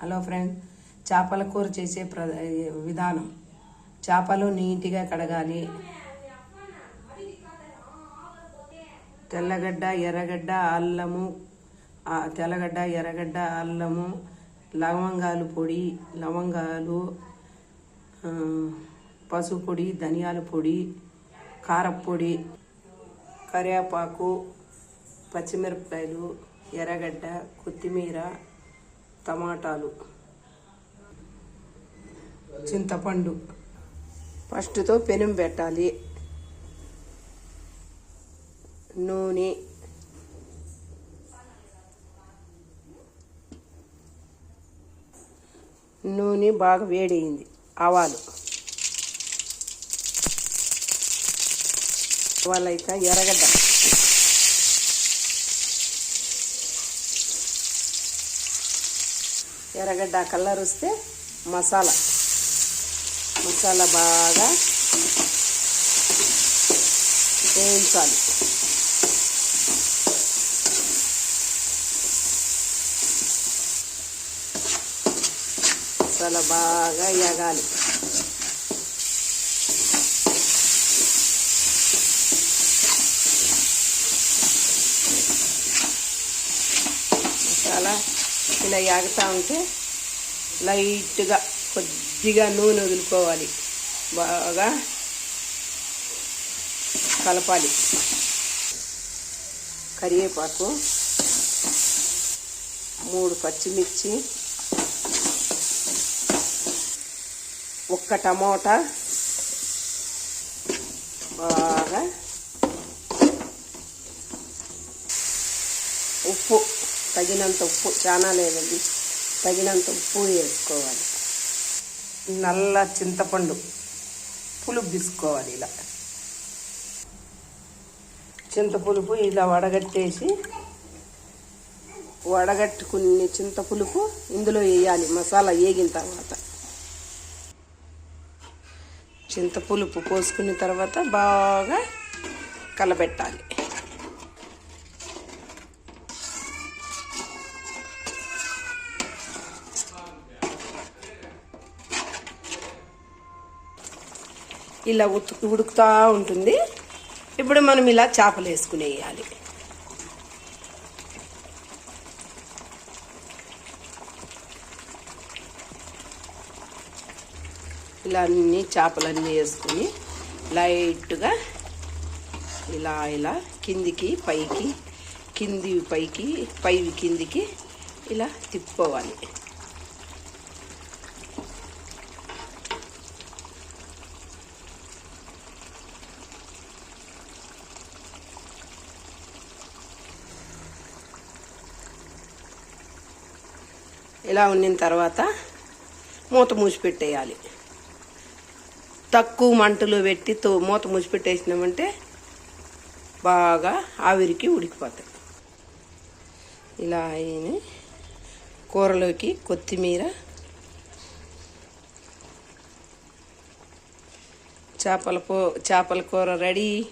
Hello friend చేపల కూర చేసే ప్ర విధానం. చేపలు నీట్గా కడగాలి. తెల్లగడ్డ ఎర్రగడ్డ అల్లము తెల్లగడ్డ ఎర్రగడ్డ అల్లము లవంగాలు పొడి లవంగాలు పసుపు పొడి ధనియాల పొడి కారపొడి కరివేపాకు పచ్చిమిరపకాయలు ఎర్రగడ్డ కొత్తిమీర టమాటాలు. చింతపండు. ఫస్ట్తో పెనం పెట్టాలి. నూనె. నూనె బాగా వేడైంది ఆవాలు. వాళ్ళైతే ఎర్రగడ్డ. ఎర్రగడ్డ కలర్ వస్తే మసాలా. మసాలా బాగా వేయించాలి. మసాలా బాగా ఎగాలి. మసాలా ఇలా ఎగతా ఉంటే లైట్గా కొద్దిగా నూనె వదులుకోవాలి. బాగా కలపాలి. కరివేపాకు మూడు పచ్చిమిర్చి ఒక్క టమోటా బాగా ఉప్పు తగినంత ఉప్పు చాలా లేదండి. తగినంత ఉప్పు వేసుకోవాలి. నల్ల చింతపండు పులుపు తీసుకోవాలి ఇలా. చింతపులుపు ఇలా వడగట్టేసి వడగట్టుకుని చింతపులుపు ఇందులో వేయాలి మసాలా వేగిన తర్వాత. చింతపులుపు పోసుకున్న తర్వాత బాగా కలబెట్టాలి. ఇలా ఉతు ఉడుకుతూ ఉంటుంది. ఇప్పుడు మనం ఇలా చేపలు వేసుకునేయాలి ఇలా అన్ని చేపలన్నీ వేసుకుని లైట్గా ఇలా ఇలా కిందికి పైకి కింది పైకి పైవి కిందికి ఇలా తిప్పుకోవాలి. ఇలా ఉండిన తర్వాత మూత మూసిపెట్టేయాలి. తక్కువ మంటలో పెట్టి తో మూత మూసిపెట్టేసినామంటే బాగా ఆవిరికి ఉడికిపోతాయి. ఇలా అయిన కూరలోకి కొత్తిమీర చేపల పో చేపల కూర రెడీ.